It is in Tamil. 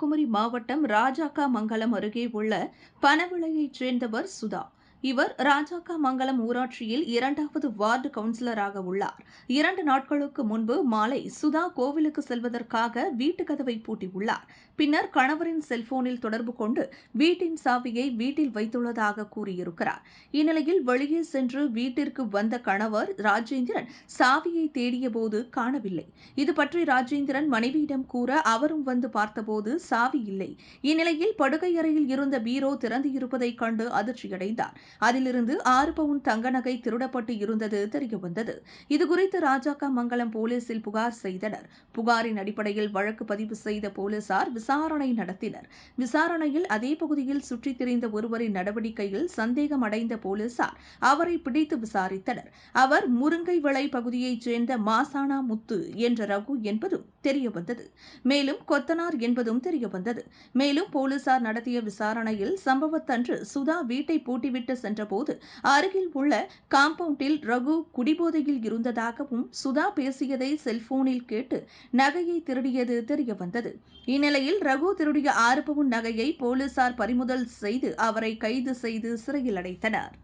கன்னியாகுமரி மாவட்டம் ராஜாக்கா மங்கலம் அருகே உள்ள பனவிளையைச் சேர்ந்தவர் சுதா. இவர் ராஜாக்கா மங்கலம் ஊராட்சியில் இரண்டாவது வார்டு கவுன்சிலராக உள்ளார். இரண்டு நாட்களுக்கு முன்பு மாலை சுதா கோவிலுக்கு செல்வதற்காக வீட்டு கதவை பூட்டியுள்ளார். பின்னர் கணவரின் செல்போனில் தொடர்பு கொண்டு வீட்டின் சாவியை வீட்டில் வைத்துள்ளதாக கூறியிருக்கிறார். இந்நிலையில் வெளியே சென்று வீட்டிற்கு வந்த கணவர் ராஜேந்திரன் சாவியை தேடியபோது காணவில்லை. இது பற்றி ராஜேந்திரன் மனைவியிடம் கூற அவரும் வந்து பார்த்தபோது சாவி இல்லை. இந்நிலையில் படுக்கை அறையில் இருந்த பீரோ திறந்து இருப்பதைக் கண்டு அதிர்ச்சியடைந்தார். அதிலிருந்து ஆறு பவுன் தங்க நகை திருடப்பட்டு இருந்தது தெரியவந்தது. இதுகுறித்து ராஜாக்கா மங்கலம் போலீசில் புகார் செய்தனர். புகாரின் அடிப்படையில் வழக்கு பதிவு செய்த போலீசார் விசாரணை நடத்தினர். விசாரணையில் அதே பகுதியில் சுற்றித் திரிந்த ஒருவரின் நடவடிக்கையில் சந்தேகம் அடைந்த போலீசார் அவரை பிடித்து விசாரித்தனர். அவர் முருங்கை விளை பகுதியைச் சேர்ந்த மாசானா முத்து என்ற ரகு என்பதும் தெரியவந்தது. மேலும் கொத்தனார் என்பதும் தெரியவந்தது. மேலும் போலீசார் நடத்திய விசாரணையில் சம்பவத்தன்று சுதா வீட்டை பூட்டிவிட்டு சென்றபோது அருகில் உள்ள காம்பவுண்டில் ரகு குடிபோதையில் இருந்ததாகவும் சுதா பேசியதை செல்போனில் கேட்டு நகையை திருடியது தெரியவந்தது இந்நிலையில் ரகு திருடிய ஆறு பவுன் நகையை போலீசார் பறிமுதல் செய்து அவரை கைது செய்து சிறையில் அடைத்தனர்.